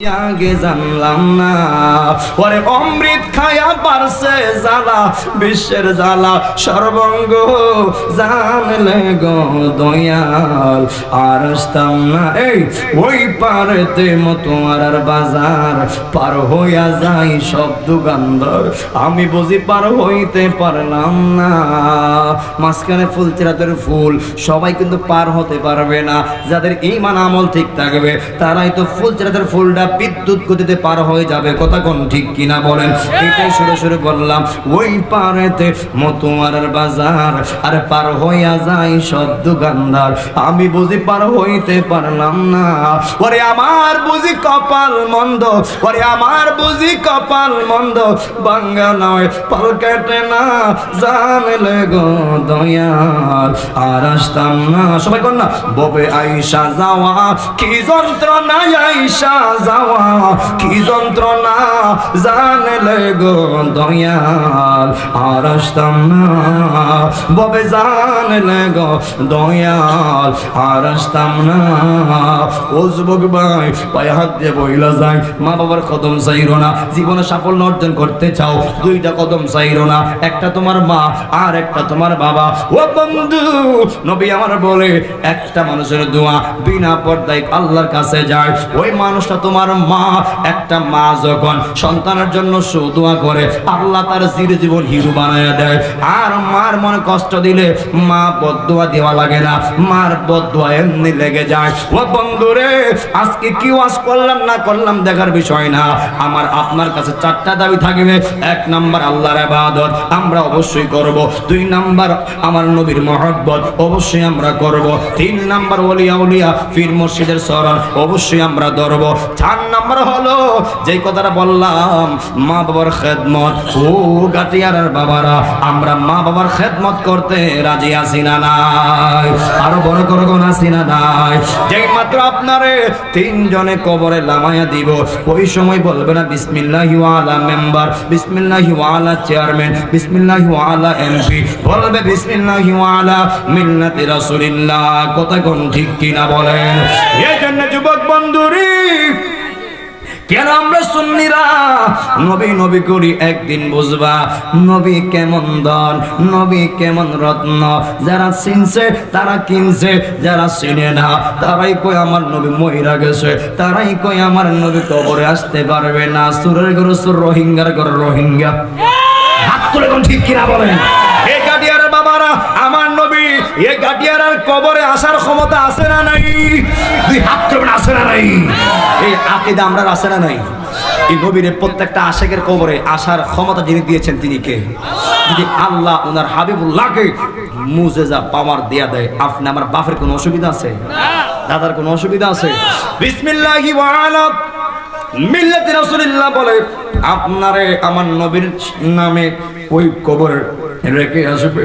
আগে জানলাম না। অমৃত খায়া পারছে জ্বালা, বিশ্বের জ্বালা, সর্বঙ্গ জানলে গো দয়াল। আর আসতাম না, এই ওই পারেতে মতোয়ার আর বাজার। পার হইয়া যাই সব দোকানদার আমি বুঝি পার হইতে পারলাম না। মাঝখানে ফুল, চেরাতের ফুল, সবাই কিন্তু পার হতে পারবে না। যাদের ইমান আমল ঠিক থাকবে, তারাই তো ফুল, চেরাতের ফুলটা বিদ্যুৎ গতিতে পার হয়ে যাবে। কথা কোন ঠিক কিনা বলেন? এটাই শুরু শুরু বললাম, ওই পারেতে মতোয়ার বাজার, আর পার হইয়া যাই সব দোকানদার। আমি বুঝি পার হইতে পারলাম না। ওরে আমার বুঝি কপাল মন্দ, ওরে আমার বুঝি কপাল মন্দ। বাঙ্গা নয়, পাল কেটে না জানলে গো দয়াল। আর আসতাম না। সবাই কর না ববে আইসা যাওয়া, কি যন্ত্রণা আইসা যাওয়া কি যন্ত্রণা জানলে গো দয়াল? আর আসতাম না। ববে জানলে গো দয়াল। আর আসতাম না। ও যুবক ভাই, পায়ে হাত দিয়ে যায়, মা বাবার কদম না। জীবনে সাফল্য অর্জন করতে চাও, দুইটা কদম চাইরো না। একটা তোমার মা, আর একটা তোমার বাবা। ও বন্ধু, নবী আমার বলে, একটা মানুষের দোয়া বিনা পর্দায় আল্লাহর কাছে যায়। ওই মানুষটা তোমার মা, একটা মা যখন সন্তানের জন্য সুদোয়া করে, আল্লাহ তার চির জীবন হিরো বানায় দেয়। আর মার মনে কষ্ট দিলে মা বদুয়া দেওয়া লাগে না। মার বদুয়া এমনি লেগে যায়। ও বন্ধুরে, আজকে কি ওয়াজ করলাম না করলাম দেখার বিষয় না। আমার আপনার কাছে চারটা দাবি থাকবে। এক নাম্বার আল্লাহর ইবাদত, আমরা অবশ্যই করব। দুই নাম্বার আমার নবীর মহব্বত, অবশ্যই আমরা করব। তিন নাম্বার ওলিয়া উলিয়া ফির মসজিদের স্মরণ, অবশ্যই আমরা ধরব। চার নাম্বার হলো যে কথাটা বললাম, মা বাবার খেদমত, ও গাটিয়ার বাবারা, আমরা মা বাবার খেদমত করতে রাজি আছি না নাই, আরও বড় করে কোন আছি না নাই। যেই মাত্র আপনারে তিনজনে কবরে লামায়া দিব, ওই সময় বলবে না, বিসমিল্লাহি ওয়ালা মেম্বার, বিসমিল্লাহি ওয়ালা চেয়ারম্যান, বিসমিল্লাহি ওয়ালা এমপি বলবে, বিসমিল্লাহি ওয়ালা মিল্লাতি রাসূলিল্লাহ কথা কোন ঠিক কিনা বলেন? এই জন্য যুবক বন্ধুরি কেন আমরা সুন্নিরা নবী নবী করি একদিন বুঝবা, নবী কেমন দন নবী কেমন রত্ন, যারা চিনছে তারা কিনছে, যারা চিনে না তারাই কই আমার নবী মহিরা গেছে, তারাই কই আমার নবী কবরে আসতে পারবে না। সুরের গরু সুর, রোহিঙ্গার গরু রোহিঙ্গা। হাত তুলে ঠিক কিনা বলেন? এই গাডিয়ার বাবারা, আমার এই গাডিয়ার কবরে আসার ক্ষমতা আছে না নাই? দুই হাত তুলে আছে না নাই? এই আকিদা আমরা আছে না নাই? এই নবীর প্রত্যেকটা আশেকের কবরে আসার ক্ষমতা যিনি দিয়েছেন, তিনি কে? যদি আল্লাহ ওনার হাবিবুল্লাহকে মুজেজা, পাওয়ার দেয়া দেয়, আপনি আমার বাপের কোনো অসুবিধা আছে? দাদার কোনো অসুবিধা আছে? বিসমিল্লাহি ওয়া আলা মিল্লাতি রাসূলিল্লাহ বলে, আপনারে আমার নবীর নামে ওই কবর রেখে আসবে।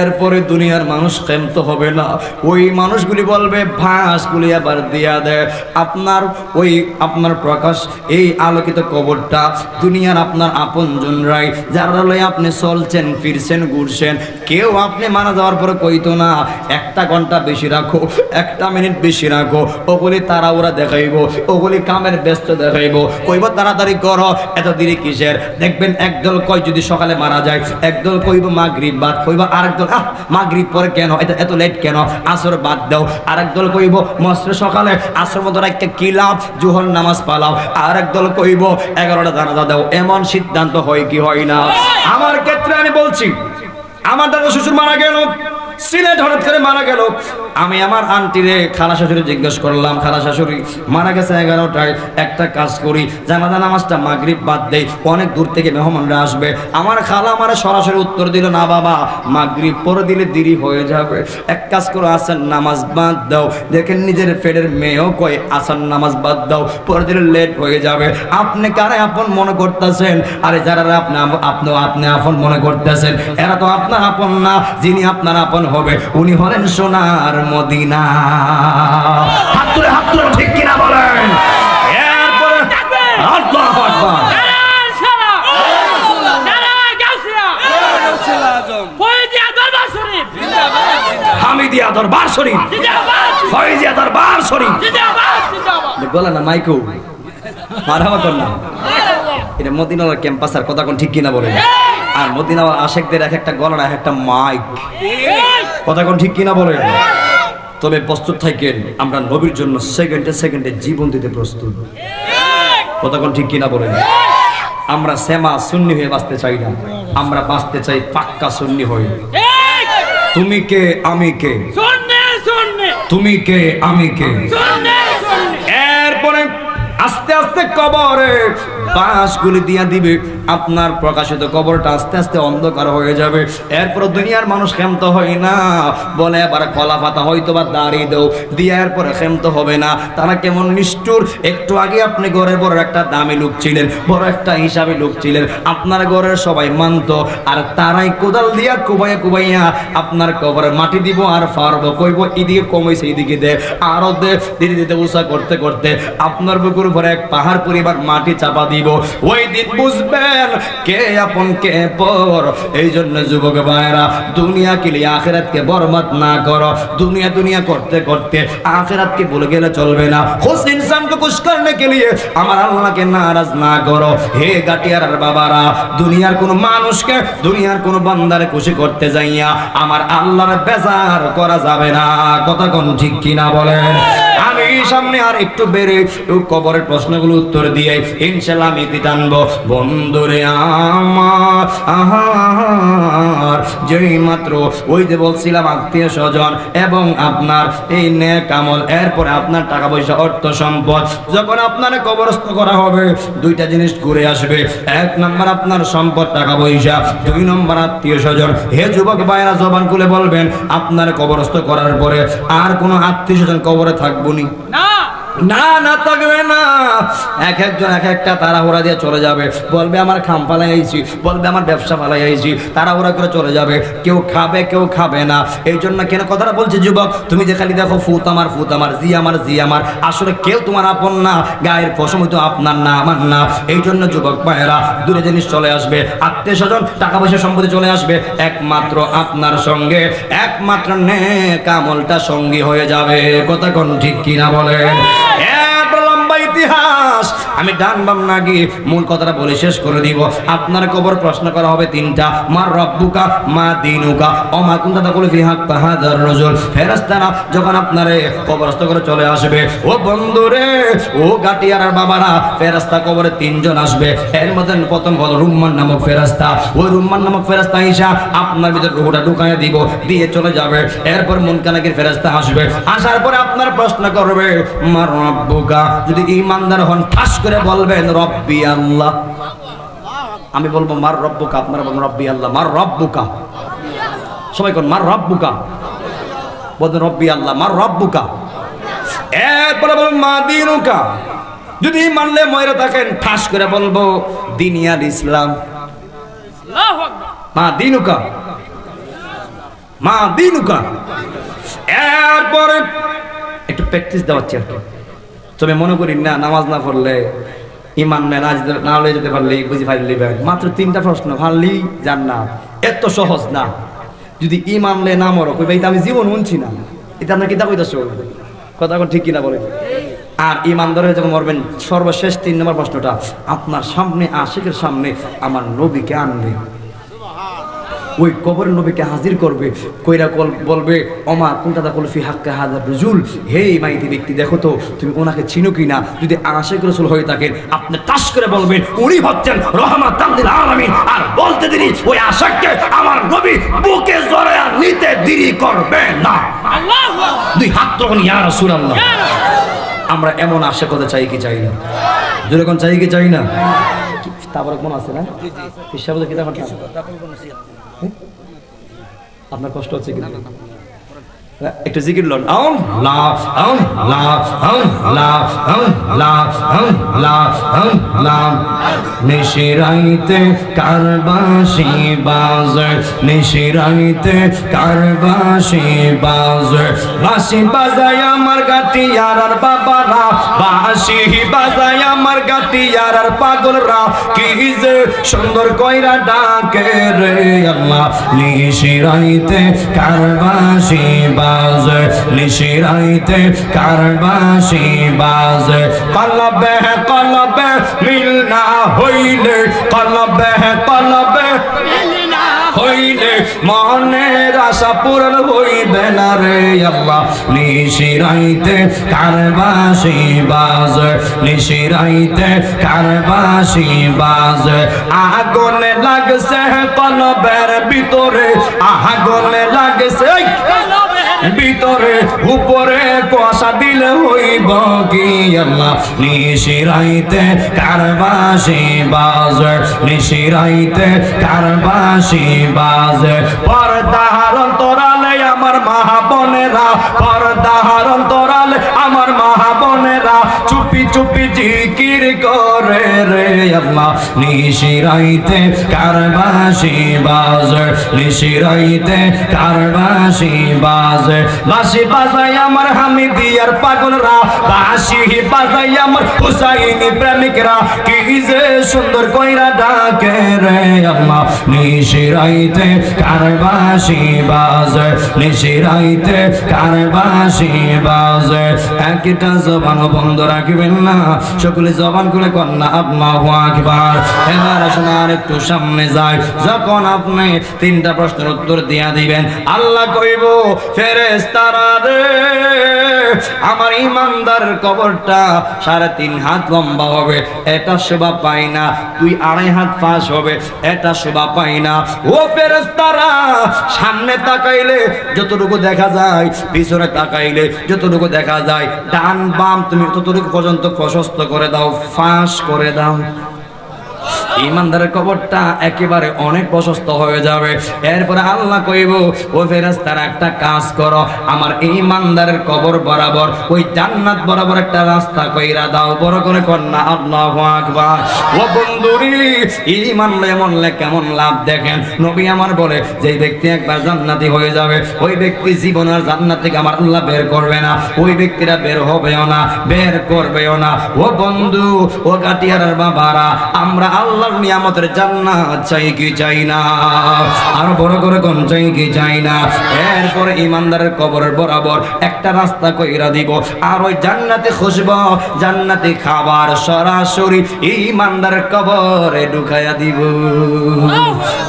এরপরে দুনিয়ার মানুষ ক্ষেমত হবে না। ওই মানুষগুলি বলবে, ভাঁসগুলি আবার দিয়া দেয় আপনার ওই, আপনার প্রকাশ, এই আলোকিত কবরটা দুনিয়ার আপনার আপনজন রাই যারা লয়ে আপনি চলছেন, ফিরছেন, ঘুরছেন, কেউ আপনি মারা যাওয়ার পরে কইতো না, একটা ঘণ্টা বেশি রাখো, একটা মিনিট বেশি রাখো। ওগুলি তারা ওরা দেখাইব, ওগুলি কামের ব্যস্ত দেখাইব। কইব, তাড়াতাড়ি করো, এত দেরি কিসের? দেখবেন একদল কয় যদি সকালে মারা যায়, একদল কইব মাগরিব বাদ কইব আরেক দল আহ মাগরিব পরে কেন? এটা এত লেট কেন? আসর বাদ দাও। আরেক দল কইব মস্ত সকালে আসর মতো রাখতে কি লাভ? জোহর নামাজ পালাও। আরেক দল কইব এগারোটা জানাজা দাও। এমন সিদ্ধান্ত হয় কি হয় না? আমার ক্ষেত্রে আমি বলছি আমার দাদা শ্বশুর মারা গেল। সিলেট হঠাৎ করে মারা গেল। আমি আমার আন্টিরে, খালা শাশুড়ি জিজ্ঞেস করলাম, খালা শাশুড়ি, মারা গেছে এগারোটায়, একটা কাজ করি, জানাজা নামাজটা মাগরিব বাদ দেই, অনেক দূর থেকে মেহমানরা আসবে। আমার খালা আমার সরাসরি উত্তর দিল, না বাবা, মাগরিব পরে দিলে দেরি হয়ে যাবে। এক কাজ করো আসেন নামাজ বাদ দাও। দেখেন নিজের ফেডের মেয়েও কয় আসান নামাজ বাদ দাও, পরে দিলে লেট হয়ে যাবে। আপনি কারে আপন মনে করতেছেন? আরে যারা আপনি আপনি আপনি আপন মনে করতেছেন, এরা তো আপনার আপন না, যিনি আপনার আপন হবে। উনি হলেন সোনার মদিনা। হাত তুলে হাত তুলে, ঠিক কিনা বলেন? মাইকো, মারহাবা কর না। এটা মদিনাওয়ার ক্যাম্পাস আর কথা কোন ঠিক কিনা বলে আর মদিনাওয়ার আশেকদের এক একটা গলার এক একটা মাইক। কথা কোন ঠিক কিনা বলে তবে প্রস্তুত থাকেন আমরা নবীর জন্য সেকেন্ডে সেকেন্ডে জীবন দিতে প্রস্তুত। কথা কোন ঠিক কিনা বলে আমরা শ্যামা সুন্নি হয়ে বাঁচতে চাই না। আমরা বাঁচতে চাই পাক্কা সুন্নি হয়ে। তুমি কে আমি কে? তুমি কে আমি কে? এরপরে আস্তে আস্তে কবরে বাঁশগুলি দিয়া দিবে, আপনার প্রকাশিত কবরটা আস্তে আস্তে অন্ধকার হয়ে যাবে। এরপর দুনিয়ার মানুষ ক্ষান্ত হয় না। বলে, এবার কলা পাতা হয়তো বা দাঁড়িয়ে দেও। দিয়ে এরপরে ক্ষান্ত হবে না। তারা কেমন নিষ্ঠুর। একটু আগে আপনি ঘরের বড় একটা দামি লোক ছিলেন, বড় একটা হিসাবে লোক ছিলেন। আপনার ঘরের সবাই মানত, আর তারাই কোদাল দিয়া কুবাইয়া কুবাইয়া আপনার কবরে মাটি দিব আর ফারবো কইব, এদিকে কমাইছে, এদিকে দে। আরও দে দিদি দিতে উষা করতে করতে আপনার বুকুর উপরে এক পাহাড় পরিবার মাটি চাপা দিব ওই দিন বুঝবেন কে আপন কে পর। এই জন্য যুবক ভাইরা দুনিয়া কে লিয়ে আখেরাতকে বরবাদ না করো। দুনিয়া দুনিয়া করতে করতে আখেরাতকে ভুলে গেলে চলবে না। খুশ ইনসানকে খুশ করনে কে লিয়ে আমার আল্লাহকে নারাজ না করো। হে গাটিয়ার বাবারা, দুনিয়ার কোন মানুষকে, দুনিয়ার কোন বান্দারে খুশি করতে যাইয়া আমার আল্লাহর বেজার করা যাবে না। কথা কোন ঠিক কিনা বলেন? সামনে আর একটু বেড়ে কবরের প্রশ্নগুলো উত্তর দিয়ে ইনশাল্লাহ আমি টানবো। বন্ধুরে আমার আহার যেই মাত্র ওই যে বলছিলাম আত্মীয় স্বজন এবং আপনার এই আমল, এরপরে আপনার টাকা পয়সা, অর্থ সম্পদ, যখন আপনার কবরস্থ করা হবে, দুইটা জিনিস ঘুরে আসবে। এক নম্বর আপনার সম্পদ, টাকা পয়সা। দুই নম্বর আত্মীয় স্বজন, হে যুবক ভাইরা জবান খুলে বলবেন, আপনার কবরস্থ করার পরে আর কোনো আত্মীয় স্বজন কবরে থাকব নি, না না না থাকবে না। এক একজন, এক একটা তাড়াহুড়া দিয়ে চলে যাবে। বলবে, আমার খাম পালাই আইছি বলবে, আমার ব্যবসা পালাই আইছি তাড়াহুড়া করে চলে যাবে। কেউ খাবে কেউ খাবে না। এই জন্য কেন কথাটা বলছে যুবক? তুমি যে খালি দেখো, ফুত আমার ফুত আমার, জি আমার জি আমার। আসলে কেউ তোমার আপন না, গায়ের পশম হয়তো আপনার না, আমার না। এই জন্য যুবক ভাইয়েরা, দূরে জিনিস চলে আসবে। আত্মীয় স্বজন টাকা পয়সা সম্পত্তি চলে আসবে। একমাত্র আপনার সঙ্গে, একমাত্র নেক আমলটা সঙ্গী হয়ে যাবে। কথা কোন ঠিক কিনা বলেন? এত লম্বা ইতিহাস। আমি ডান বাম না গিয়ে মূল কথাটা বলে শেষ করে দিব। আপনার কবর প্রশ্ন করা হবে তিনটা। মার রব্বুকা, মা দিনুকা। ও মা কুন্তা তাকুল ফি হাক তাহাদার রজুল। ফেরেশতারা যখন আপনারে কবরস্থ করে চলে আসবে, ও বন্ধুরে, ও গাটিয়ার বাবারা, ফেরেশতা কবরে তিনজন আসবে। এর মধ্যে প্রথম হলো রুম্মান নামক ফেরেশতা। ওই রুম্মান নামক ফেরেশতা ঈশা আপনার ভিতর রুহটা ঢুকায় দিব, দিয়ে চলে যাবে। এরপর মুনকানাকির ফেরেশতা আসবে। আসার পরে আপনার প্রশ্ন করবে মার রব্বুকা, যদি ইমানদার হন, ঠাস করে বলবেন, রব্বি আল্লাহ। আমি বলব, মার রব্বুকা। আপনারা বলবেন, রব্বি আল্লাহ। মার রব্বুকা। সবাই কোন, মার রব্বুকা। বলবেন, রব্বি আল্লাহ। মার রব্বুকা। এরপরে বলবেন, মা দিনুকা। যদি মানলে ময়রা থাকেন, ঠাস করে বলব, দিনিয়াল ইসলাম। মা দিনুকা। মা দিনুকা। এরপরে একটু প্র্যাকটিস আর কি তবে মনে করি না, নামাজ না পড়লে ইমান যেতে- না লয়ে যেতে পারলে বুঝি ব্যাগ মাত্র তিনটা প্রশ্ন পারলি যান না এত সহজ না। যদি ইমান লে না মরো কই ভাই আমি জীবন শুনছি না। এটা আপনার কিতা কইতাছ কথা এখন ঠিক কিনা বলে আর ইমানদার যখন মরবেন, সর্বশেষ তিন নম্বর প্রশ্নটা, আপনার সামনে, আশিকের সামনে আমার নবীকে আনবে। ওই কবর নবীকে হাজির করবে কইরা কল বলবে অমা কোনটা দাখল ফি হাক্কা হাজার রুজুল হে মাইতি ব্যক্তি দেখো তো তুমি ওনাকে চিনো কিনা? যদি আশেক রসুল হয়ে থাকেন আপনি তাস করে বলবেন উনি হচ্ছেন রহমাত তামদিল আলামিন। আর বলতে দেরি ওই আশেককে আমার নবী বুকে জড়ায়া নিতে দেরি করবে না। আল্লাহু আকবার। দুই হাত তখন ইয়া রাসূলুল্লাহ। আমরা এমন আশা কথা চাই কি চাই না? যেরকম চাই কি চাই না? তারপরে কোন আছে না? হিসাবে কি দেখেন আপনার কষ্ট হচ্ছে কিন্তু একটু জিকির লন। আউন লা আউন লা আউন লা আউন লা আউন লা আউন লা নিশিরাইতে কারবাসি বাজ নিশিরাইতে কারবাসি বাজ। বাসি বাজায় আমার গাটি আর বাবারা বাঁশি বাজায় আমার গাটিয়ার আর পাগলরা কি যে সুন্দর কইরা ডাকে রে আল্লাহ। নিশিরাইতে কারবাসি বাজে নিশিরাইতে কারবাসি বাজে। কলবে কলবে মিল না হইলে, কলবে কলবে হইলে মনের আশা পূরণ হইবে না রে আল্লাহ নিশিরাইতে কারবাসি বাজ নিশিরাইতে কারবাসি বাজ আগুনে লাগছে কলবের ভিতরে, আগুনে লাগছে! কলবে ভিতরে, উপরে কুয়াশা দিলে হইব কি আল্লাহ? নিশিরাইতে কারবাসি বাজ, নিশিরাইতে কারবাসি বাজ। পর্দার অন্তরালে আমার মাহাবনেরা আমার মাহাবনেরা চুপি জিকির করে রে আল্লাহ। নিশিরাইতে কারবাসি বাজ নিশিরাইতে কারবাসি বাজ। বাসি বাজাই আমার হামিদিয়ার পাগলরা বাসি বাজাই আমার হুসাইনি প্রেমিকরা। কি যে সুন্দর কইরা ডাকে রে আল্লাহ। নিশিরাইতে কারবাসি বাজ নিশিরাইতে কারবাসি বাজ। একটা জবান বন্ধ রাখবেন না সকলে জবান করে কন্যা আত্মা আকবার। এবার আসুন আর একটু সামনে যায় যখন আপনি তিনটা প্রশ্নের উত্তর দিয়া দিবেন, আল্লাহ কইব ফেরেস্তারা রে, আমার ইমানদার কবরটা সাড়ে তিন হাত লম্বা হবে, এটা শোভা পাই না তুই আড়াই হাত পাশ হবে, এটা শোভা পাই না। ও ফেরেস্তারা সামনে তাকাইলে যতটুকু দেখা যায়, পিছনে তাকাইলে যতটুকু দেখা যায়, ডান বাম তুমি ততটুকু পর্যন্ত প্রশস্ত করে দাও ফাঁস করে দাও। ইমানদারের কবরটা একেবারে অনেক প্রশস্ত হয়ে যাবে। এরপরে আল্লাহ কইব, ও ফেরেশতার, একটা কাজ করো, আমার ইমানদারের কবর বরাবর, ওই জান্নাত বরাবর একটা রাস্তা কইরা দাও। বড় করে কন্যা, আল্লাহু আকবার। ও বন্ধুরি, ইমান মনলে কেমন লাভ দেখেন? নবী আমার বলে যে ব্যক্তি একবার জান্নাতি হয়ে যাবে, ওই ব্যক্তি জীবন আর জান্নাত থেকে আমার আল্লাহ বের করবে না, ওই ব্যক্তিরা বের হবেও না, বের করবেও না। ও বন্ধু, ও কাটিয়ার বাবারা, আমরা আল্লাহর নিয়ামতের জান্নাত চাই কি চাই না? আর বড় করে কোন চাই কি চাই না? এরপরে ইমানদারের কবরের বরাবর একটা রাস্তা কইরা দিব। আর ওই জান্নাতে খুশব, জান্নাতে খাবার সরাসরি কবরে ঢুকাইয়া দিব।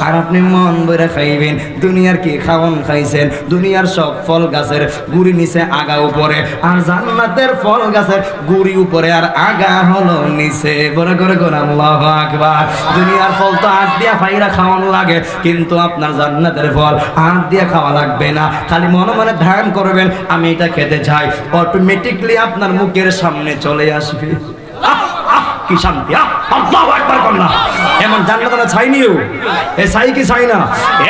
আর আপনি মন ভরে খাইবেন, দুনিয়ার কি খাওয়ান খাইছেন? দুনিয়ার সব ফল গাছের গুড়ি নিচে আগা উপরে। আর জান্নাতের ফল গাছের গুড়ি উপরে আর আগা হলো নিচে। বড় করে কোন আল্লাহ আকবার। দুনিয়ার ফল তো হাত দিয়া ফাইরা খাওয়ানো লাগে, কিন্তু আপনার জান্নাতের ফল হাত দিয়া খাওয়া লাগবে না। খালি মনে মনে ধ্যান করবেন, আমি এটা খেতে চাই। অটোমেটিকলি আপনার মুখের সামনে চলে আসবে। কি শান্তি আল্লাহু আকবার কন্যা এমন জান্নাত না এ চাই কি চাই না?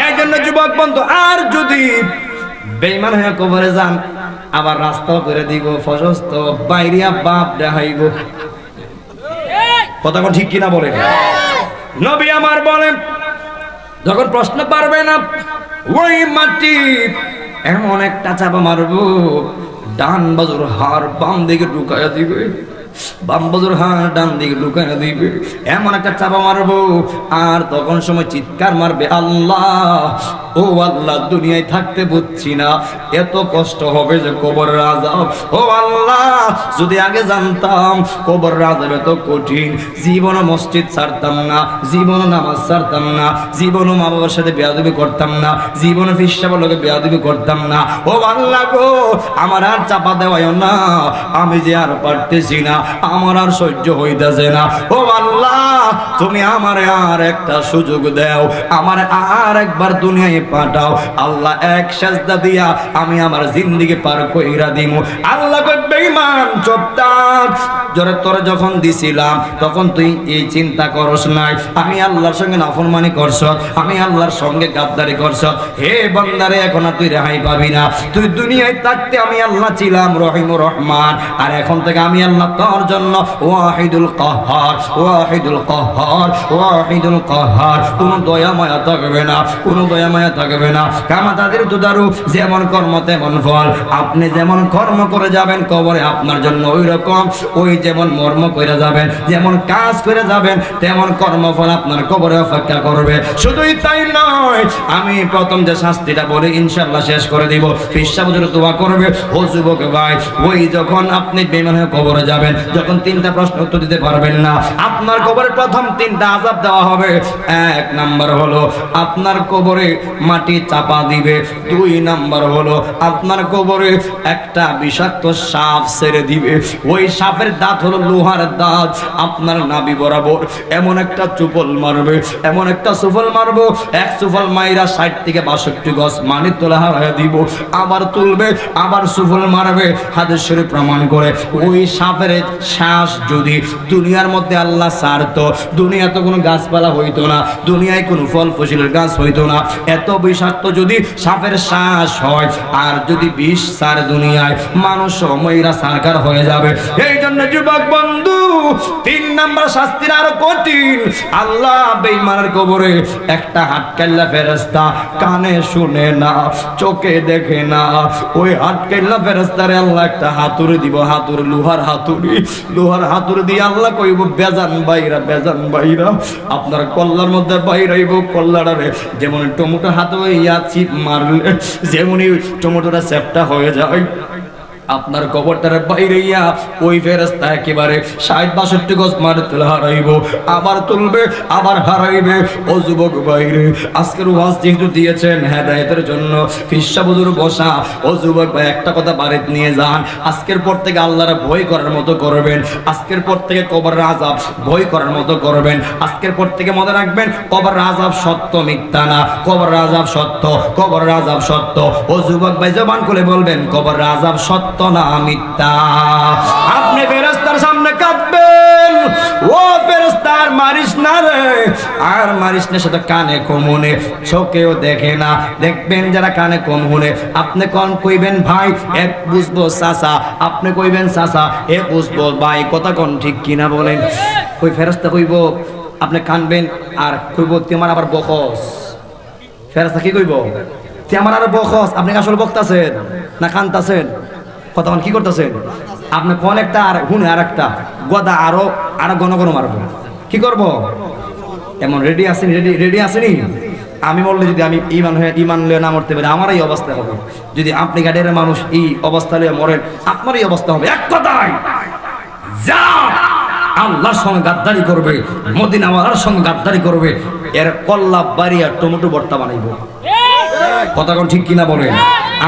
এই জন্য যুবক বন্ধু, আর যদি বেইমান হয়ে কবরে যান, আবার রাস্তা করে দিব প্রশস্ত বাইরিয়া বাপ দেখাইব। কথা ঠিক কিনা বলে? নবী আমার বলেন, যখন প্রশ্ন পারবে না, ওই মাটি এমন একটা চাপা মারব, ডান বাজুর হার বাম দিকে ঢুকায় দিবে। এমন একটা চাপা মারবো, আর তখন সময় চিৎকার মারবে, আল্লাহ, ও আল্লাহ, দুনিয়ায় থাকতে বুঝছি না, এত কষ্ট হবে যে কবর রাজাব ও আল্লাহ, যদি আগে জানতাম কবর রাজাব এত কঠিন, জীবন মসজিদ ছাড়তাম না, জীবন নামাজ ছাড়তাম না, জীবন মা বাবার সাথে বেয়াদবি করতাম না, জীবন ফিসাবার লোকে বেয়াদবি করতাম না। ও আল্লাহ গো, আমার আর চাপা দেওয়ায় না, আমি যে আর পারতেছি না আমার আর সহ্য হইতেছে না। ও আল্লাহ, তুমি আমার আর একটা সুযোগ দাও। আমার আর একবার দুনিয়ায় পাঠাও। আল্লাহ এক সাজদা দিয়া আমি আমার জিন্দিগি পার কইরা দিমু। আল্লাহ কই বেঈমান, চুপচাপ। জোরে তোরে যখন দিছিলাম, তখন তুই এই চিন্তা করস নাই। আমি আল্লাহর সঙ্গে নাফরমানি করছ আমি আল্লাহর সঙ্গে গাদ্দারি করছ হে বান্দারে, এখন আর তুই রেহাই পাবি না। তুই দুনিয়ায় থাকতে আমি আল্লাহ ছিলাম রহিম রহমান। আর এখন থেকে আমি আল্লাহ তোর দেওয়ার জন্য ওয়াহিদুল কাহার ওয়াহিদুল কাহার ওয়াহিদুল কাহার। কোন দয়া মায়া থাকবে না, কোন দয়া মায়া থাকবে না। কামা তাদের তুদারু যেমন কর্ম তেমন ফল। আপনি যেমন কর্ম করে যাবেন, কবরে আপনার জন্য ওই রকম ওই যেমন মর্ম করে যাবেন, যেমন কাজ করে যাবেন, তেমন কর্মফল আপনার কবরে অপেক্ষা করবে। শুধুই তাই নয়, আমি প্রথম যে শাস্তিটা বলে ইনশাল্লাহ শেষ করে দিব। ফিসা বুঝলে দোয়া করবে, ও যুবক ভাই, ওই যখন আপনি বেমান কবরে যাবেন যখন তিনটা প্রশ্ন উত্তর দিতে পারবেন না, আপনার কবরে প্রথম তিনটা আজাব দেওয়া হবে। এক নাম্বার হলো, আপনার কবরে মাটি চাপা দিবে। দুই নাম্বার হলো, আপনার কবরে একটা বিষাক্ত সাপ ছেড়ে দিবে। ওই সাপের দাঁত হলো লোহার দাঁত, আপনার নাবি বরাবর এমন একটা চুপল মারবে, এমন একটা সুফল মারবো। এক সুফল মাইরা ষাট থেকে বাষট্টি গছ মানি তোলা হারাই দিব। আবার তুলবে, আবার সুফল মারবে। হাতের প্রমাণ করে ওই সাপের শ্বাস যদি দুনিয়ার মধ্যে আল্লাহ সারত দুনিয়া তো কোনো গাছপালা হইতো না, দুনিয়ায় কোনো ফল ফসলের গাছ হইতো না। এত বিষাক্ত যদি সাপের শ্বাস হয়, আর যদি বিষ সার দুনিয়ায়, মানুষ সময়রা সারকার হয়ে যাবে। এই জন্য যুবক বন্ধু, তিন নাম্বার শাস্তির আরও কঠিন। আল্লাহ বেইমানের কবরে একটা হাত কাল্লা ফেরেস্তা কানে শুনে না, চোখে দেখে না। ওই হাত কাল্লা ফেরেস্তারে আল্লাহ একটা হাতুড়ি দিব, হাতুড়ি, লোহার হাতুড়ি। লোহার হাতুর দিয়ে আল্লাহ কইব, বেজান বাইরা বেজান বাইরা, আপনার কল্লার মধ্যে বাইরাইব কল্লাটারে যেমন টমেটো হাতে ইয়া চিপ মারলে যেমনই টমেটোটা চ্যাপটা হয়ে যায়। আপনার কবরটার বাইরে ইয়া ওই ফেরেস্তা একেবারে ষাট বাষট্টি গজ মারে তুলে হারাইব, আবার তুলবে, আবার হারাইবে। ও যুবক বাইরে আজকের ওয়াজ যেহেতু দিয়েছেন হেদায়তের জন্য ফিসা বুজুর বসা। ও যুবক ভাই, একটা কথা বাড়িতে নিয়ে যান। আজকের পর থেকে আল্লাহর ভয় করার মতো করবেন। আজকের পর থেকে কবর আজাব ভয় করার মতো করবেন। আজকের পর থেকে মনে রাখবেন কবর আজাব সত্য মিথ্যা না। কবর আজাব সত্য কবর আজাব সত্য। ও যুবক ভাই জবান খুলে বলবেন কবর আজাব সত্য না মিথ্যা। আপনি ফেরেস্তার সামনে কাঁদবেন। ও ফেরেস্তার মারিস না রে। আর মারিস না সেটা কানে কমুনে চোখেও দেখে না। দেখবেন যারা কানে কম শুনে, আপনি কোন কইবেন ভাই? এক বুঝব চাচা, আপনি কইবেন চাচা, এ বুঝব ভাই। কথা কোন ঠিক কিনা বলেন। ওই ফেরেস্তা কইব, আপনি কানবেন আর কইব তোমার আবার বকস। ফেরেস্তা কি কইব? আমার আরও বকস। আপনি আসলে বক্তাছেন না কান্তাছেন কথা কি করতেছেন? আপনি কোন একটা আর হুনে আর একটা গদা আরও আরও ঘন মারবো। কি করব? এমন রেডি আছেন? রেডি রেডি আছেনি আমি বললে যদি আমি ইমান হয়ে ইমান লয়ে না মরতে পারি আমার এই অবস্থা হবে। যদি আপনি গাড়ির মানুষ এই অবস্থা লয়ে মরেন আপনারই অবস্থা হবে এক কথায়। যা আল্লাহর সঙ্গে গাদ্দারি করবে মদিনাওয়ালার সঙ্গে গাদ্দারি করবে এর কল্লা বাড়ি আর টমেটো ভর্তা বানাইব। কথা কোন ঠিক কিনা বলেন?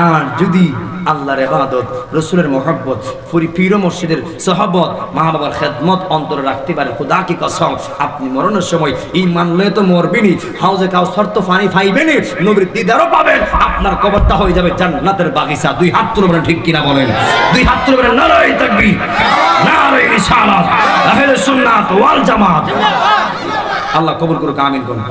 আর যদি আল্লাহর ইবাদত, রসুলের মোহাব্বত, পুরি পীর মসজিদের সহবত মা বাবার খেদমত অন্তরে রাখতে পারে। খুদা কি কসম, আপনি মরণের সময় এই মানলে তো মরবিনি। হাউজে কাউ শর্ত ফানি ফাইবেনি, নবীর দিদারও পাবেন। আপনার কবরটা হয়ে যাবে জান্নাতের বাগিচা। দুই হাত তুলবেন ঠিক কিনা বলেন? দুই হাত তুলবেন নারাই তাকবীর নারাই রিসালাত, আহলে সুন্নাত ওয়াল জামাত। আল্লাহ কবুল করুক, আমিন করুন।